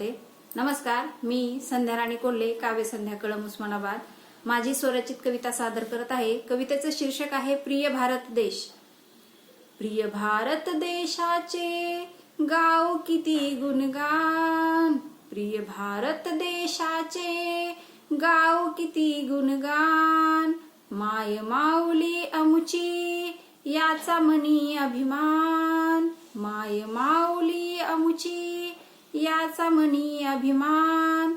ते नमस्कार मी संध्या राणी कोल्हे काव्य संध्या कळम उस्मानाबाद. माझी स्वरचित कविता सादर करत आहे. कवितेचं शीर्षक आहे प्रिय भारत देश. प्रिय भारत देशाचे गाव किती गुणगान? प्रिय भारत देशाचे गाव किती गुणगान? माय माऊली अमुची याचा मनी अभिमान. माय माऊली अमुची याचा मनी अभिमान.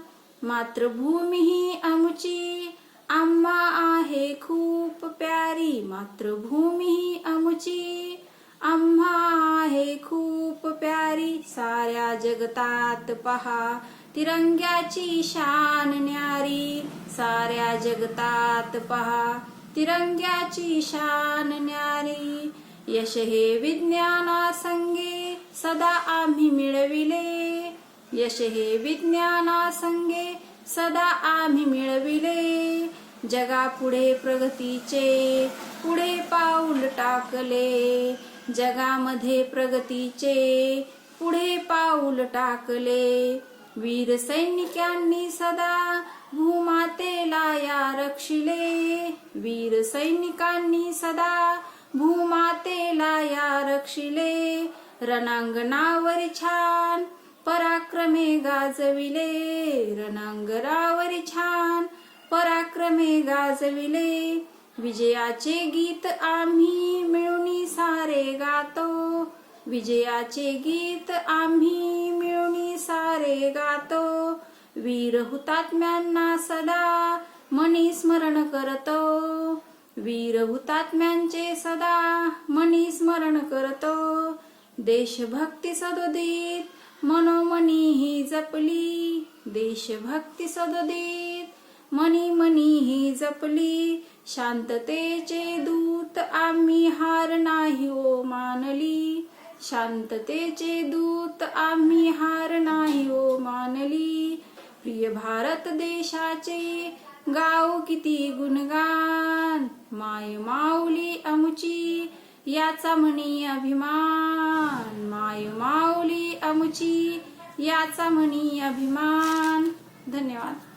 मातृभूमी ही आमची आम्हा आहे खूप प्यारी. मातृभूमी ही आमची आम्हा आहे खूप प्यारी. साऱ्या जगतात पहा तिरंग्याची शान न्यारी. साऱ्या जगतात पहा तिरंग्याची शान न्यारी. यश हे विज्ञानासंगे सदा आम्ही मिळविले. यश हे विज्ञानासंगे सदा आम्ही मिळविले. जगापुढे प्रगतीचे पुढे पाऊल टाकले. जगामध्ये प्रगतीचे पुढे पाऊल टाकले. वीर सैनिकांनी सदा भूमातेला या रक्षिले वीर सैनिकांनी सदा भूमातेला या रक्षिले रणांगणावर छान पराक्रमे गाजविले रणांगरावरी छान. पराक्रमे गाजविले विजयाचे गीत आम्ही मिळून सारे गातो. विजयाचे गीत आम्ही मिळून सारे गातो. वीर हुतात्म्यांना सदा मनी स्मरण करतो. वीर हुतात्म्यांचे सदा मनी स्मरण करतो. देशभक्ती सदोदित मनोमनी ही जपली देशभक्ती सदोदित. मनी मनी ही जपली शांततेचे दूत आम्ही हार नाही ओ मानली. शांततेचे दूत आम्ही हार नाही ओ मानली. प्रिय भारत देशाचे गाव किती गुणगान. माय माऊली आमची याचा म्हणी अभिमान माय माऊली अमुची याचा म्हणी अभिमान. धन्यवाद.